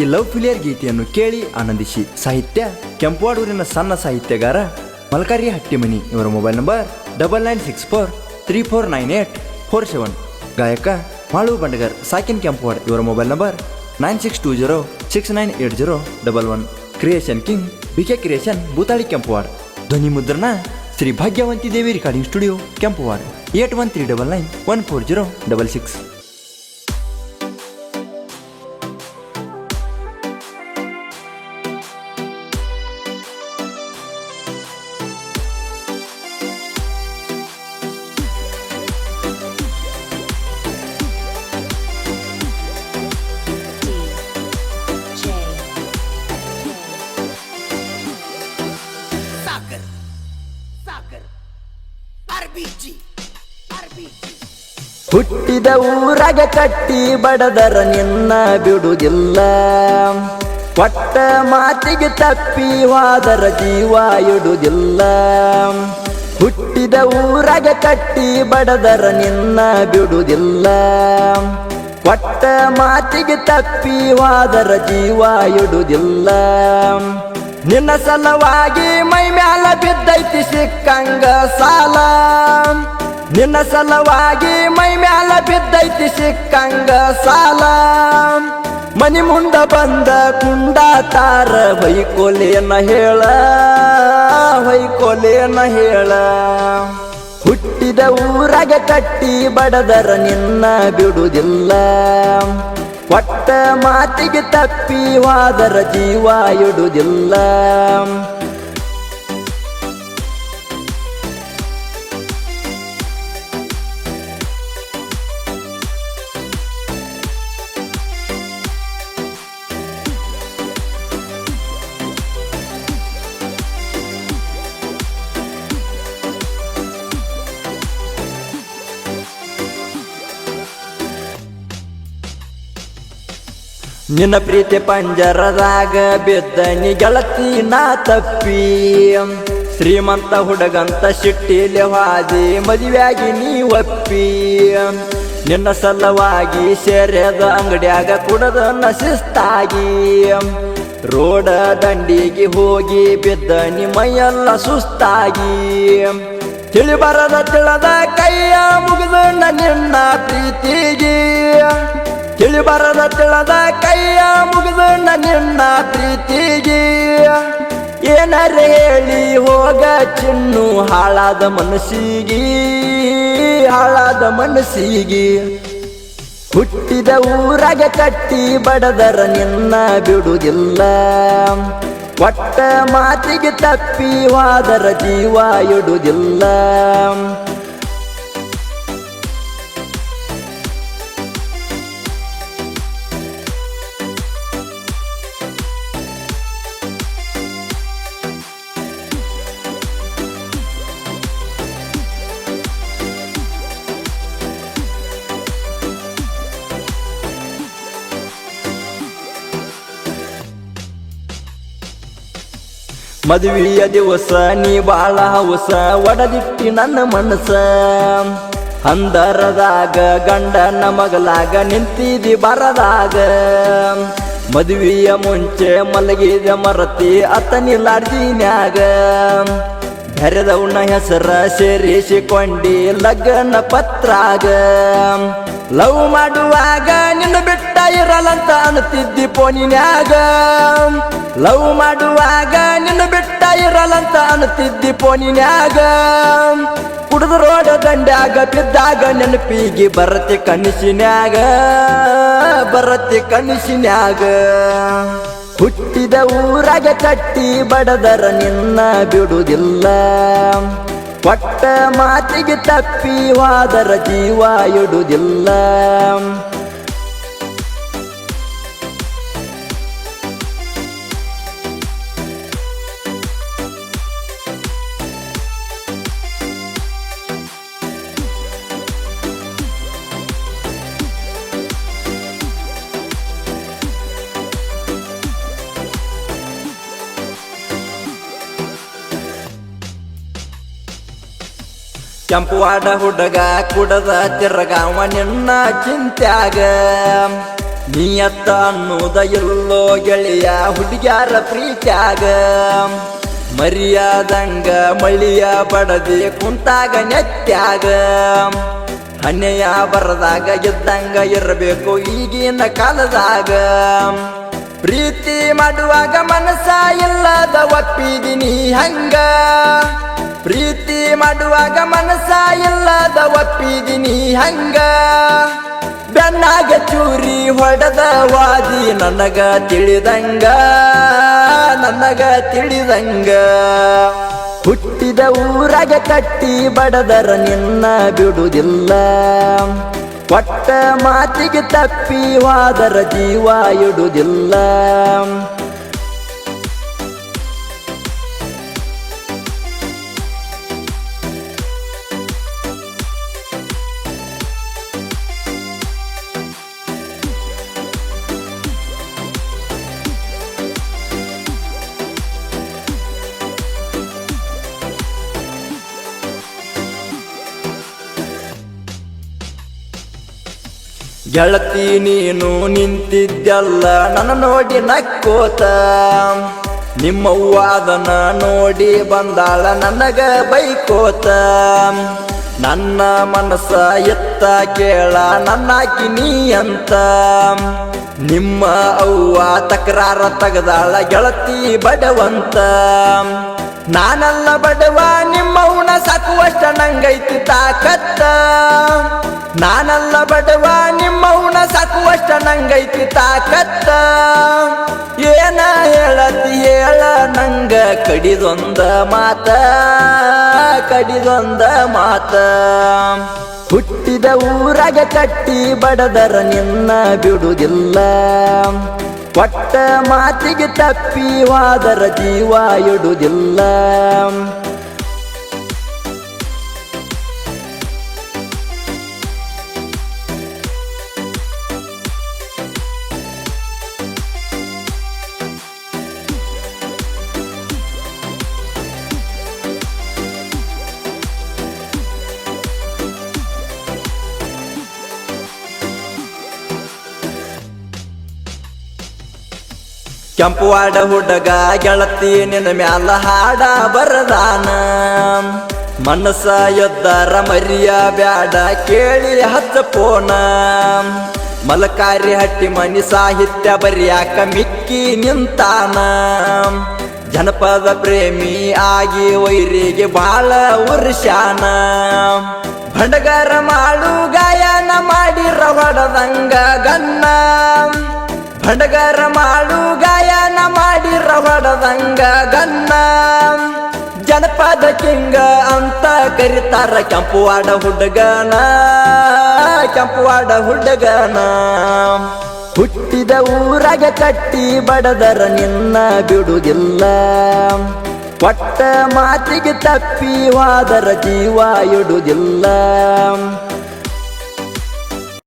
ಈ ಲವ್ ಫಿಲಿಯರ್ ಗೀತೆಯನ್ನು ಕೇಳಿ ಆನಂದಿಸಿ. ಸಾಹಿತ್ಯ, ಕೆಂಪವಾಡೂರಿನ ಸಣ್ಣ ಸಾಹಿತ್ಯಗಾರ ಮಲ್ಕಾರಿ ಹಟ್ಟಿಮನಿ ಇವರ mobile number double nine six four three four nine eight four seven. ಗಾಯಕ ಮಾಳು ಬಂಡಗರ್, ಸಾಕಿನ್ ಕೆಂಪುವಾಡ್ ಇವರ mobile number nine six two zero six nine eight zero double one. Creation king B K creation, Bhutali Kempuwad. ಧ್ವನಿ ಮುದ್ರಣ Shri Bhagyavanti Devi recording studio Kempuwad. Eight one three double nine one four zero double six. ಹುಟ್ಟಿದ ಊರಾಗ ಕಟ್ಟಿ ಬಡದರ ನಿನ್ನ ಬಿಡುವುದಿಲ್ಲ ಕೊಟ್ಟ ಮಾತಿಗೆ ತಪ್ಪಿ ವಾದರ ಜೀವ ಹುಟ್ಟಿದ ಊರಾಗ ಕಟ್ಟಿ ಬಡದರ ನಿನ್ನ ಬಿಡುವುದಿಲ್ಲ ಕೊಟ್ಟ ಮಾತಿಗೆ ತಪ್ಪಿ ವಾದರ ಜೀವ ಇಡುವುದಿಲ್ಲ ನಿನ್ನ ಸಲವಾಗಿ ಮೈ ಮ್ಯಾಲ ಬಿದ್ದೈತಿ ಸಿಕ್ಕಂಗ ಸಾಲ. ನಿನ್ನ ಸಲವಾಗಿ ಮೈ ಮ್ಯಾಲ ಬಿದ್ದೈತಿ ಸಿಕ್ಕಂಗ ಸಾಲ. ಮನಿ ಮುಂದ ಬಂದ ಕುಂಡ ತಾರ ಹೊಯ್ಕೊಲೇನ ಹೇಳ ಹೊಯ್ಕೊಲೇನ ಹೇಳ. ಹುಟ್ಟಿದ ಊರಾಗೆ ಕಟ್ಟಿ ಬಡದರ ನಿನ್ನ ಬಿಡುವುದಿಲ್ಲ ಕೊಟ್ಟ ಮಾತಿಗೆ ತಪ್ಪಿ ಹೋದರ ಜೀವ ನಿನ್ನ ಪ್ರೀತಿ ಪಂಜರದಾಗ ಬಿದ್ದ ನೀ ಗೆಳತಿ ನಾ ತಪ್ಪಿ. ಶ್ರೀಮಂತ ಹುಡುಗಂತ ಸಿಟ್ಟಿಲೆ ಹಾದಿ ಮದುವೆಯಾಗಿ ನೀ ಒಪ್ಪಿ. ನಿನ್ನ ಸಲವಾಗಿ ಸೇರ್ಯದ ಅಂಗಡಿಯಾಗ ಕುಡದ ನಶಿಸ್ತಾಗಿ. ರೋಡ ದಂಡಿಗೆ ಹೋಗಿ ಬಿದ್ದ ಮೈಯೆಲ್ಲ ಸುಸ್ತಾಗಿ. ತಿಳಿಬಾರದ ತಿಳದ ಬರದ ತಿಳದ ಕೈಯ ಮುಗಿದು ನಿನ್ನ ಪ್ರೀತಿಗೆ. ಏನಾರ ಹೇಳಿ ಹೋಗ ಚಿನ್ನು ಹಾಳಾದ ಮನಸ್ಸಿಗೆ ಹಾಳಾದ ಮನಸ್ಸಿಗೆ. ಹುಟ್ಟಿದ ಊರಾಗ ಕಟ್ಟಿ ಬಡದರ ನಿನ್ನ ಬಿಡುವುದಿಲ್ಲ. ಒಟ್ಟ ಮಾತಿಗೆ ತಪ್ಪಿ ಹೋದರ ಜೀವ ಇಡುವುದಿಲ್ಲ. ಮದುವೆಯ ದಿವಸ, ನೀ ಬಾಳ ಹೊಸ, ಒಡದಿಟ್ಟಿ ನನ್ನ ಮನಸ. ಅಂದರದಾಗ ಗಂಡನ ಮಗಲಾಗ ನಿಂತಿದಿ ಬರದಾಗ. ಮದುವೆಯ ಮುಂಚೆ ಮಲಗಿದ ಮರತಿ ಅತನಿ ಲಾಡ್ಜಿನ್ಯಾಗ. ಬೆರೆದವನ ಹೆಸರ ಸೇರಿಸಿಕೊಂಡಿ ಲಗ್ನ ಪತ್ರಾಗ. ಲವ್ ಮಾಡುವಾಗ ಇರಲ್ಲಂತ ಅನ್ನತಿದ್ದಿ ಪೋನಿನ್ಯಾಗ ಲವ್ ಮಾಡುವಾಗ ನಿನ್ನ ಬಿಟ್ಟ ಇರಲ್ಲಂತ ಅನ್ನತಿದ್ದಿ ಪೋನಿನ್ಯಾಗ ಕುಡಿದ ರೋಡ ದಂಡ್ಯಾಗ ಬಿದ್ದಾಗ ನೆನಪಿಗೆ ಬರತಿ ಕನಸಿನ್ಯಾಗ ಬರತಿ ಕನಸಿನ್ಯಾಗ. ಹುಟ್ಟಿದ ಊರಾಗ ಕಟ್ಟಿ ಬಡದರ ನಿನ್ನ ಬಿಡುವುದಿಲ್ಲ. ಕೊಟ್ಟ ಮಾತಿಗೆ ತಪ್ಪಿ ವಾದರ ಜೀವ ಇಡುವುದಿಲ್ಲ. ಕೆಂಪುವಾಡ ಹುಡುಗ ಕುಡದ ತಿರ್ಗಾವ ನಿನ್ನ ಚಿಂತ್ಯಾಗ. ನೀಯತ್ತ ಅನ್ನೋದ ಎಲ್ಲೋ ಗೆಳೆಯ ಹುಡುಗ್ಯಾರ ಪ್ರೀತ್ಯಾಗ. ಮರಿಯಾದಂಗ ಮಳಿಯ ಬಡದಿ ಕುಂತಾಗ ನೆತ್ಯಾಗ. ಹನ್ನೆಯ ಬರದಾಗ ಇದ್ದಂಗ ಇರಬೇಕು ಈಗಿನ ಕಾಲದಾಗ. ಪ್ರೀತಿ ಮಾಡುವಾಗ ಮನಸ ಇಲ್ಲದ ಒಪ್ಪಿದಿನಿ ಹಂಗ. ಪ್ರೀತಿ ಮಾಡುವಾಗ ಮನಸ್ಸ ಇಲ್ಲದ ಒಪ್ಪಿದಿನಿ ಹಂಗ. ಬೆನ್ನಾಗ ಚೂರಿ ಹೊಡೆದ ವಾದಿ ನನಗ ತಿಳಿದಂಗ. ನನಗ ತಿಳಿದಂಗ. ಹುಟ್ಟಿದ ಊರಾಗ ಕಟ್ಟಿ ಬಡದರ ನಿನ್ನ ಬಿಡುವುದಿಲ್ಲ ಕೊಟ್ಟ ಮಾತಿಗೆ ತಪ್ಪಿ ವಾದರ ಜೀವ ಇಡುವುದಿಲ್ಲ ಗೆಳತಿ, ನೀನು ನಿಂತಿದ್ದಲ್ಲ ನನ್ನ ನೋಡಿ ನಕ್ಕೋತ. ನಿಮ್ಮವ್ವ ಅದನ್ನ ನೋಡಿ ಬಂದಾಳ, ನನಗ ಬೈಕೋತ. ನನ್ನ ಮನಸ್ಸ ಎತ್ತ ಕೇಳ, ನನ್ನಾಕಿ ನೀ ಅಂತ. ನಿಮ್ಮ ಅವ್ವ ತಕರಾರ ತೆಗೆದಾಳ, ಗೆಳತಿ ಬಡವಂತ. ನಾನಲ್ಲ ಬಡವ ನಿಮ್ಮವ್ನ ಸಾಕುವಷ್ಟ ನಂಗೈತಿ ತಾಕತ್ತ. ನಾನಲ್ಲ ಬಡವ ನಂಗೈತಿ ತಾಕತ್ತ. ಏನ ಹೇಳತಿ ಹೇಳ ನಂಗ ಕಡಿದೊಂದ ಮಾತ ಕಡಿದೊಂದ ಮಾತ. ಹುಟ್ಟಿದ ಊರಾಗ ಕಟ್ಟಿ ಬಡದರ ನಿನ್ನ ಬಿಡುವುದಿಲ್ಲ ಕೊಟ್ಟ ಮಾತಿಗೆ ತಪ್ಪಿ ವಾದರ ಜೀವ ಇಡುವುದಿಲ್ಲ ಕೆಂಪುವಾಡ ಹುಡುಗ ಗೆಳತಿ ನಿನ್ನ ಮ್ಯಾಲ ಹಾಡ ಬರದಾನ. ಮನಸ ಎದ್ದಾರ ಮರಿಯ ಬ್ಯಾಡ ಕೇಳಿ ಹತ್ತ ಪೋನ ಮಲಕಾರಿ ಹಟ್ಟಿ ಮನಿ ಸಾಹಿತ್ಯ ಬರಿಯಾಕ ಮಿಕ್ಕಿ ನಿಂತಾನ. ಜನಪದ ಪ್ರೇಮಿ ಆಗಿ ವೈರಿಗೆ ಬಾಳ ವರ್ಷಾನ. ಭಂಡಗಾರ ಮಾಡು ಗಾಯನ ಮಾಡಿರ ರವಡದಂಗ ಗನ್ನ. ಭಂಡಗಾರ ಮಾಡು ಹೊಡದಂಗ ಗನ್ನ. ಜನಪದ ಕಿಂಗ ಅಂತ ಕರಿತಾರ ಕೆಂಪುವಾಡ ಹುಡುಗನ ಕೆಂಪುವಾಡ ಹುಡುಗನ. ಹುಟ್ಟಿದ ಊರಾಗ ಕಟ್ಟಿ ಬಡದರ ನಿನ್ನ ಬಿಡುವುದಿಲ್ಲ ಕೊಟ್ಟ ಮಾತಿಗೆ ತಪ್ಪಿ ಹೋದರ ಜೀವ ಇಡುವುದಿಲ್ಲ